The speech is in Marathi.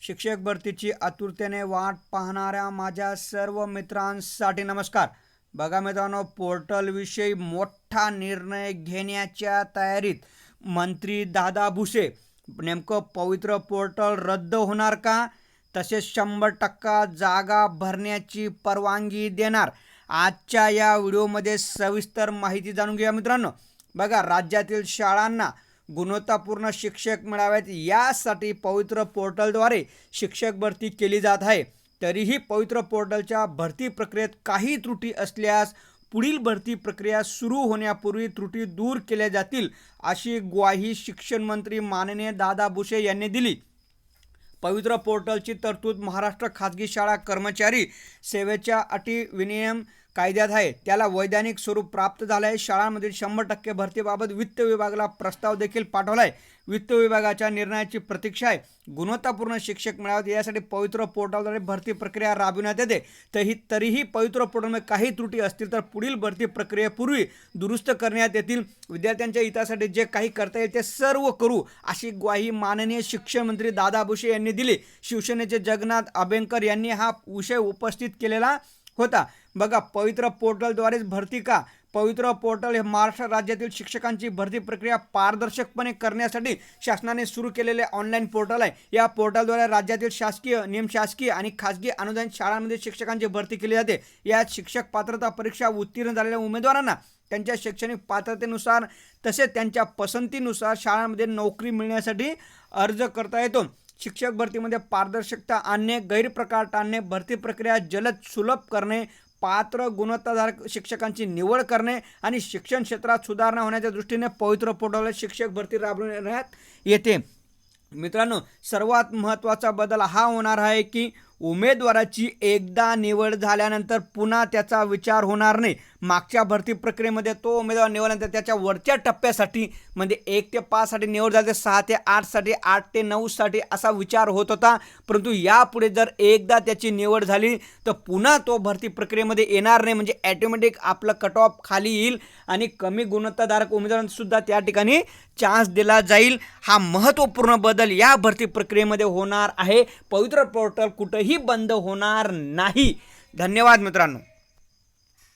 शिक्षक भरतीची आतुरतेने वाट पाहणाऱ्या माझ्या सर्व मित्रांसाठी नमस्कार. बघा मित्रांनो पोर्टलविषयी मोठा निर्णय घेण्याच्या तयारीत मंत्री दादा भुसे. नेमकं पवित्र पोर्टल रद्द होणार का? तसेच शंभर टक्का जागा भरण्याची परवानगी देणार. आजच्या या व्हिडिओमध्ये सविस्तर माहिती जाणून घेऊया मित्रांनो. बघा राज्यातील शाळांना गुणवत्तापूर्ण शिक्षक मिळावेत. यासाठी पवित्र पोर्टलद्वारे शिक्षक भरती केली जात आहे. तरीही पवित्र पोर्टलच्या भरती प्रक्रियेत काही त्रुटी असल्यास पुढील भरती प्रक्रिया सुरू होण्यापूर्वी त्रुटी दूर केल्या जातील अशी ग्वाही शिक्षण मंत्री माननीय दादा भुसे यांनी दिली. पवित्र पोर्टलची तरतूद महाराष्ट्र खाजगी शाळा कर्मचारी सेवेच्या अटी विनियम कायद्यात आहे. त्याला वैधानिक स्वरूप प्राप्त झालं आहे शाळांमधील शंभर टक्के भरतीबाबत वित्त विभागाला प्रस्ताव देखील पाठवला आहे वित्त विभागाच्या निर्णयाची प्रतीक्षा आहे. गुणवत्तापूर्ण शिक्षक मिळावेत यासाठी पवित्र पोर्टलद्वारे भरती प्रक्रिया राबविण्यात येते. तरी तरीही पवित्र पोर्टलमध्ये काही त्रुटी असतील तर पुढील भरती प्रक्रियेपूर्वी दुरुस्त करण्यात येतील. विद्यार्थ्यांच्या हितासाठी जे काही करता येईल ते सर्व करू अशी ग्वाही माननीय शिक्षण मंत्री दादा भुसे यांनी दिली. शिवसेनेचे जगन्नाथ अभ्यंकर यांनी हा विषय उपस्थित केलेला होता. बघा पवित्र पोर्टलद्वारेच भरती का? पवित्र पोर्टल हे महाराष्ट्र राज्यातील शिक्षकांची भरती प्रक्रिया पारदर्शकपणे करण्यासाठी शासनाने सुरू केलेले ऑनलाईन पोर्टल आहे. या पोर्टलद्वारे राज्यातील शासकीय निमशासकीय आणि खाजगी अनुदान शाळांमध्ये शिक्षकांची भरती केली जाते. यात शिक्षक पात्रता परीक्षा उत्तीर्ण झालेल्या उमेदवारांना त्यांच्या शैक्षणिक पात्रतेनुसार तसेच त्यांच्या पसंतीनुसार शाळांमध्ये नोकरी मिळण्यासाठी अर्ज करता येतो. शिक्षक भरतीमध्ये पारदर्शकता आणणे गैरप्रकार टाळणे भरती प्रक्रिया जलद सुलभ करणे पात्र गुणवत्ताधारक शिक्षकांची निवड करणे आणि शिक्षण क्षेत्रात सुधारणा होण्याच्या दृष्टीने पवित्र पोर्टलवर शिक्षक भरती राबविण्यात येते. मित्रांनो सर्वात महत्त्वाचा बदल हा होणार आहे की उमेदवाराची एकदा निवड झाल्यानंतर पुन्हा त्याचा विचार होणार नाही. मागच्या भरती प्रक्रियेमध्ये तो उमेदवार निवडल्यानंतर त्याच्या वरच्या टप्प्यासाठी म्हणजे एक ते पाचसाठी निवड झाली तर सहा ते आठसाठी आठ ते नऊसाठी असा विचार होत होता. परंतु यापुढे जर एकदा त्याची निवड झाली तर पुन्हा तो भरती प्रक्रियेमध्ये येणार नाही. म्हणजे ॲटोमॅटिक आपलं कट ऑफ खाली येईल आणि कमी गुणवत्ताधारक उमेदवारांसुद्धा त्या ठिकाणी चान्स दिला जाईल. हा महत्त्वपूर्ण बदल या भरती प्रक्रियेमध्ये होणार आहे. पवित्र पोर्टल कुठंही बंद होणार नाही. धन्यवाद मित्रांनो.